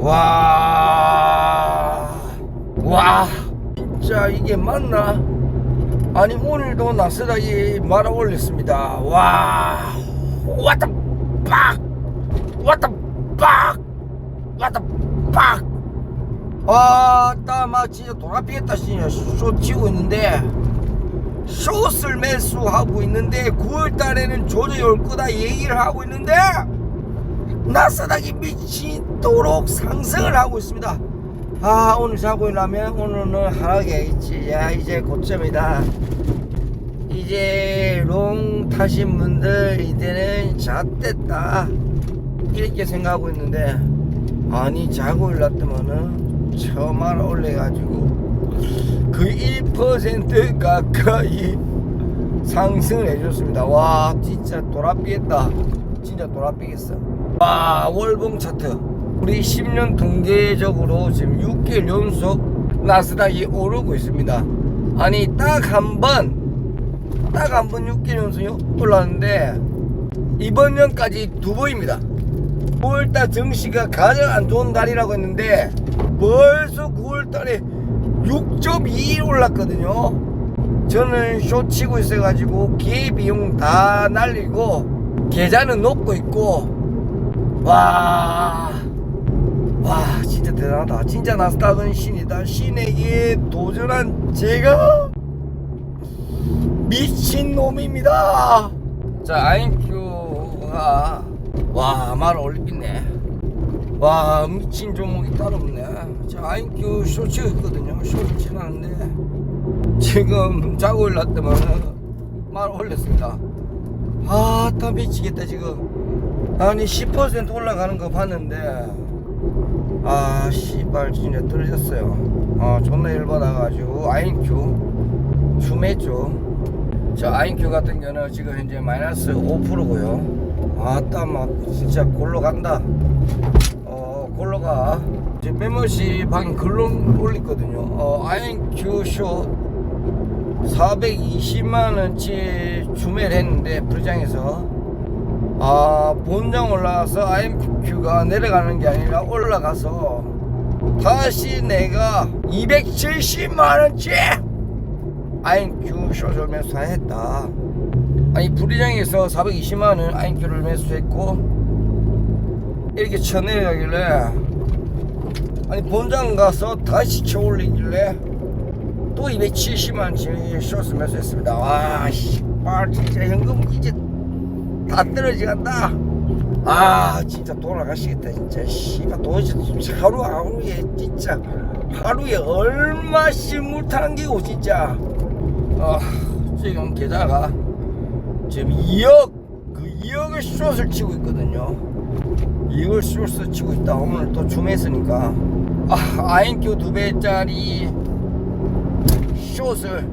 와, 와, 진짜 이게 맞나? 아니 오늘도 나스닥이 말아 올렸습니다. 와, 왔다 빡, 왔다 빡, 왔다 빡. 아, 따마 진짜 돌아피겠다 진짜 쇼 치고 있는데. 숏을 매수하고 있는데 9월달에는 조정이 올 거다 얘기를 하고 있는데 나스닥이 미치도록 상승을 하고 있습니다. 아 오늘 자고 일어나면 오늘은 하락에 있지. 야 이제 고점이다. 이제 롱 타신 분들 이제는 잣됐다 이렇게 생각하고 있는데 아니 자고 일어났더만은 처음 알아 올려가지고 그 1% 가까이 상승을 해줬습니다. 와 진짜 돌아삐겠다. 진짜 돌아삐겠어. 와 월봉 차트 우리 10년 통계적으로 지금 6개월 연속 나스닥이 오르고 있습니다. 아니 딱 한 번 딱 한 번 6개월 연속 올랐는데 이번 년까지 두 번입니다. 9월달 증시가 가장 안 좋은 달이라고 했는데 벌써 9월달에 6.2 올랐거든요. 저는 쇼 치고 있어가지고 기회비용 다 날리고 계좌는 녹고 있고 와, 와 진짜 대단하다. 진짜 나스닥은 신이다. 신에게 도전한 제가 미친 놈입니다. 자 아인큐가 와 말 올리겠네. 와 미친 종목이 따로 없네. 자 아인큐 쇼츠 있거든요. 쇼를 지나는데 지금 자고 일났더만 말 올렸습니다. 아다 미치겠다 지금. 아니 10% 올라가는 거 봤는데 아 씨발 진짜 떨어졌어요. 아 존나 열받아가지고 아인큐 춤했죠. 저 아인큐 같은 경우는 지금 현재 마이너스 5%고요. 아따 막 진짜 골로 간다. 어 골로 가. 지금 메모시 방금 글로 올렸거든요. 어 아인큐 쇼 420만 원치 주매를 했는데 불장에서 아 본장 올라가서 IMQ가 내려가는 게 아니라 올라가서 다시 내가 270만 원치 IMQ 숏을 매수했다. 아니 불이장에서 420만 원 IMQ를 매수했고 이렇게 쳐내려가길래 아니 본장 가서 다시 쳐 올리길래 또 270만 원치 숏을 매수했습니다. 와 씨발 진짜 현금 이제 다 떨어지간다. 아 진짜 돌아가시겠다 진짜. 씨발 도대체 하루 하루에 진짜 하루에 얼마씩 물 게고 진짜. 아 지금 계좌가 지금 2억 그 2억의 숏을 치고 있거든요. 2억 숏을 치고 있다. 오늘 또 줌했으니까. 아 아인큐 두 배짜리 숏을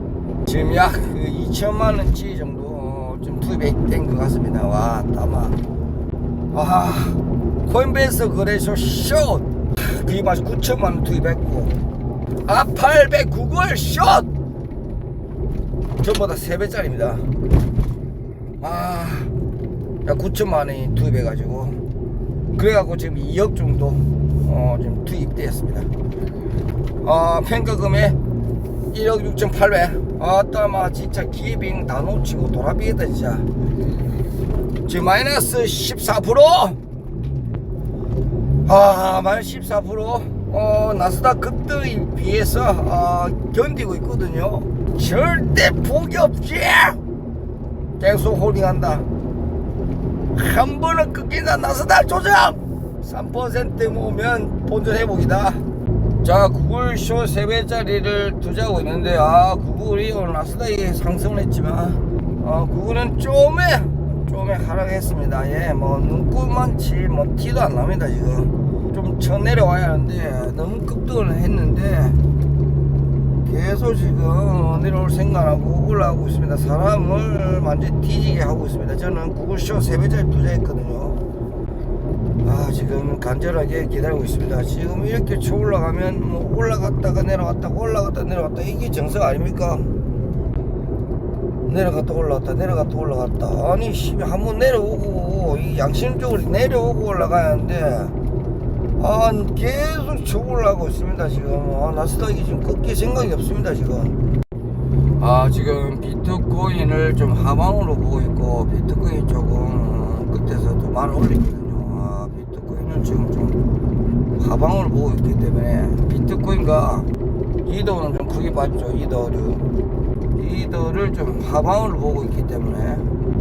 지금 약 그 2천만 원치 정도 어, 좀 투입된 것 같습니다. 와, 따마. 와, 코인베이스 거래소 숏! 마치 9천만 원 투입했고, 아, 809걸 숏! 전부 다 3배짜리입니다. 아, 약 9천만 원이 투입해가지고, 그래갖고 지금 2억 정도, 어, 지금 투입되었습니다. 어, 평가금에 1억 6,800. 아따 마 진짜 기빙 다 놓치고 돌아비겠다 진짜. 지금 마이너스 14%. 아 마이너스 14%. 어 나스닥 급등에 비해서 어, 견디고 있거든요. 절대 포기 없지. 계속 홀딩한다. 한 번은 끊긴다 나스닥 조정. 3% 모으면 본전 회복이다. 자 구글쇼 3배짜리를 투자하고 있는데 아 구글이 오늘 나스닥이 상승을 했지만 어 구글은 좀에 좀에 하락했습니다. 예뭐 눈꽃만치 뭐 티도 안 납니다 지금. 좀 쳐내려와야 하는데 너무 급등을 했는데 계속 지금 내려올 생각하고 올라가고 있습니다. 사람을 완전 뒤지게 하고 있습니다. 저는 구글쇼 3배짜리 투자했거든요 아 지금 간절하게 기다리고 있습니다. 지금 이렇게 쳐 올라가면 뭐 올라갔다가 내려갔다가 올라갔다 내려갔다. 이게 정석 아닙니까? 내려갔다 올라갔다 내려갔다 올라갔다. 아니 씨 한번 내려오고 이 양심적으로 내려오고 올라가야 하는데. 아 계속 초올라고 있습니다 지금. 아, 나스닥이 지금 꺾일 생각이 없습니다 지금. 아 지금 비트코인을 좀 하방으로 보고 있고 비트코인 조금 끝에서 좀 많이 아 비트코인은 지금 좀 하방으로 보고 있기 때문에 비트코인과 이더는 좀 크게 빠지죠 이더류. 이더를 좀 하방으로 보고 있기 때문에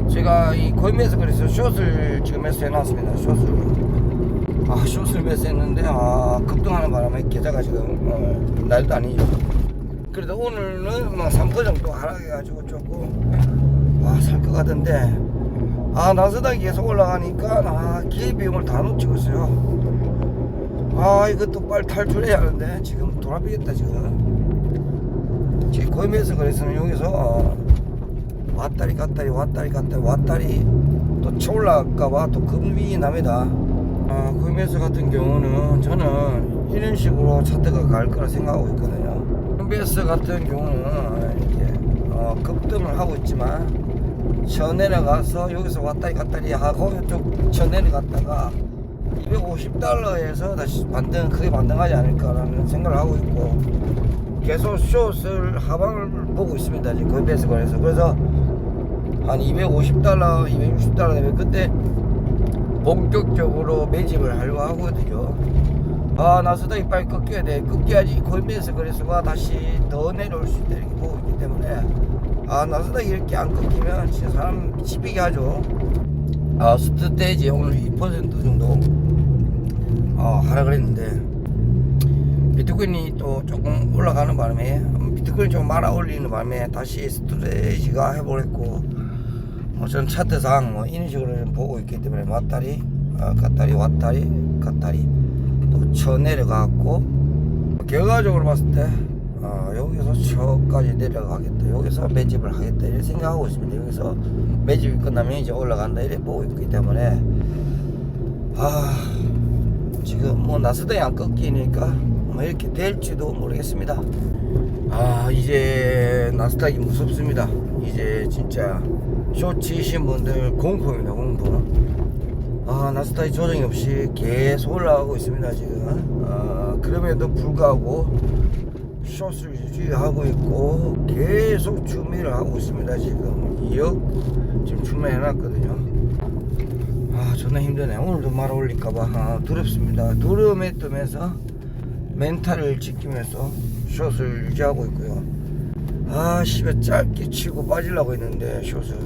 제가 이 코인매에서 그래서 숏을 지금 매수 해놨습니다 숏을. 아 숏을 매수 했는데 아 급등하는 바람에 계좌가 지금 어, 날도 아니죠. 그래도 오늘은 뭐3% 정도 하락해가지고 조금 아 살 것 같은데 아 나스닥이 계속 올라가니까 아 기회비용을 다 놓치고 있어요. 아 이것도 빨리 탈출해야 하는데 지금 돌아비겠다 지금. 지금 거임에서 그래서는 여기서. 어, 왔다리 갔다리 왔다리 갔다리 왔다리. 또 쳐올라갈까봐 또 금비 납니다. 아, 거임에서 같은 경우는 저는 이런 식으로 차트가 갈 거라 생각하고 있거든요. 홈베이스 같은 경우는 이렇게 어, 급등을 하고 있지만 쳐 내려가서 여기서 왔다리 갔다리 하고 이쪽 쳐 내려갔다가 250달러에서 다시 반등 크게 반등하지 않을까라는 생각을 하고 있고 계속 숏을 하방을 보고 있습니다 지금 거기에서 그래서. 그래서 한 250달러 260달러 되면 그때 본격적으로 매집을 하려고 하거든요 아 나스닥이 빨리 꺾여야 돼. 꺾여야지 골면서 그래서가 다시 더 내려올 수 있다 이렇게 보고 있기 때문에 아 나스닥이 이렇게 안 꺾이면 진짜 사람 미치게 하죠. 아 스트테이지 오늘 2% 정도? 어, 하락을 했는데. 비트코인이 또 조금 올라가는 바람에 음, 비트코인 좀 말아 올리는 바람에 다시 스트레이지가 해버렸고 뭐 저는 차트상 뭐 이런 식으로 좀 보고 있기 때문에 왔다리 아, 갔다리 왔다리 갔다리 또 쳐 내려가고 결과적으로 봤을 때 아, 여기서 저까지 내려가겠다. 여기서 매집을 하겠다. 이렇게 생각하고 있습니다. 여기서 매집이 끝나면 이제 올라간다. 이렇게 보고 있기 때문에. 아 지금 뭐 나스닥이 안 꺾이니까 뭐 이렇게 될지도 모르겠습니다. 아 이제 나스닥이 무섭습니다. 이제 진짜 쇼치신 분들 공포입니다 공포. 아 나스닥이 조정이 없이 계속 올라가고 있습니다 지금. 아 그럼에도 불구하고 숏을 유지하고 있고 계속 추매를 하고 있습니다 지금. 2억 지금 추매해 놨거든요. 아 존나 힘드네. 오늘도 말 올릴까봐. 아, 두렵습니다. 두려움에 뜨면서 멘탈을 지키면서 숏을 유지하고 있고요. 아 씨발 짧게 치고 빠지려고 했는데 숏을.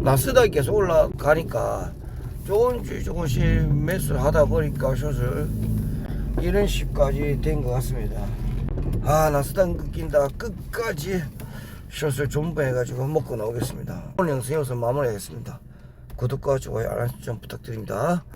나스닥이 계속 올라가니까 조금씩 조금씩 매수를 하다 보니까 숏을 이런 식까지 된 것 같습니다 아 나스닥 끊긴다. 끝까지 숏을 존버해가지고 먹고 나오겠습니다. 오늘 영상 여기서 마무리하겠습니다. 구독과 좋아요 알람 설정 부탁드립니다